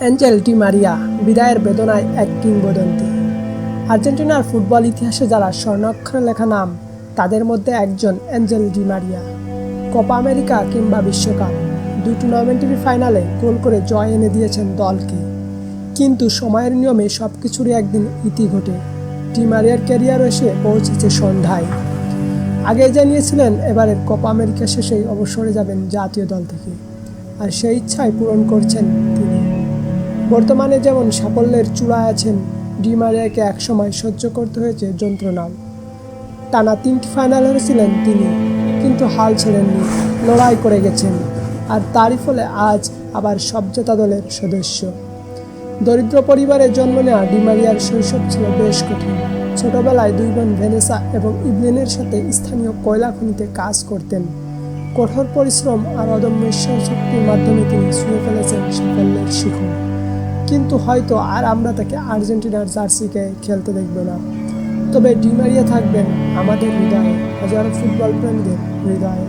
Angel Di মারিয়া বিদায়ের বেদনায় এক কিংবদন্তি। আর্জেন্টিনার ফুটবল ইতিহাসে যারা স্বর্ণাক্ষরে লেখা নাম, তাদের মধ্যে একজন Angel Di Maria. Copa America কিংবা বিশ্বকাপ, দুই টুর্নামেন্টেরই ফাইনালে গোল করে জয় এনে দিয়েছেন দলকে। কিন্তু সময়ের নিয়মে সব কিছুরই একদিন ইতি ঘটে। ডি মারিয়ার ক্যারিয়ার এসে পৌঁছেছে সন্ধ্যায়। আগে জানিয়েছিলেন, এবারের কোপা আমেরিকা শেষেই অবসরে যাবেন জাতীয় দল থেকে। আর সেই ইচ্ছাই পূরণ করছেন তিনি। বর্তমানে যেমন সাফল্যের চূড়ায় আছেন ডি মারিয়াকে একসময় সহ্য করতে হয়েছে যন্ত্রণাও। টানা তিনটি ফাইনাল হেরেছিলেন তিনি, কিন্তু হাল ছেড়েননি, লড়াই করে গেছেন, আর তারই ফলে আজ আবার সব সবজেতা দলের সদস্য। দরিদ্র পরিবারে জন্ম নেওয়া ডিমারিয়ার শৈশব ছিল বেশ কঠিন। ছোটবেলায় দুই বোন ভেনেসা এবং ইবলিনের সাথে স্থানীয় কয়লা খনিতে কাজ করতেন। কঠোর পরিশ্রম আর অদম্য শক্তির মাধ্যমে তিনি ছুঁয়ে ফেলেছেন সাফল্যের শিখর। কিন্তু হয়তো আর আমরা তাকে আর্জেন্টিনার জার্সিকে খেলতে দেখব না। তবে ডিমারিয়া থাকবেন আমাদের হৃদয়ে, হাজারো ফুটবল প্রেমীদের হৃদয়ে।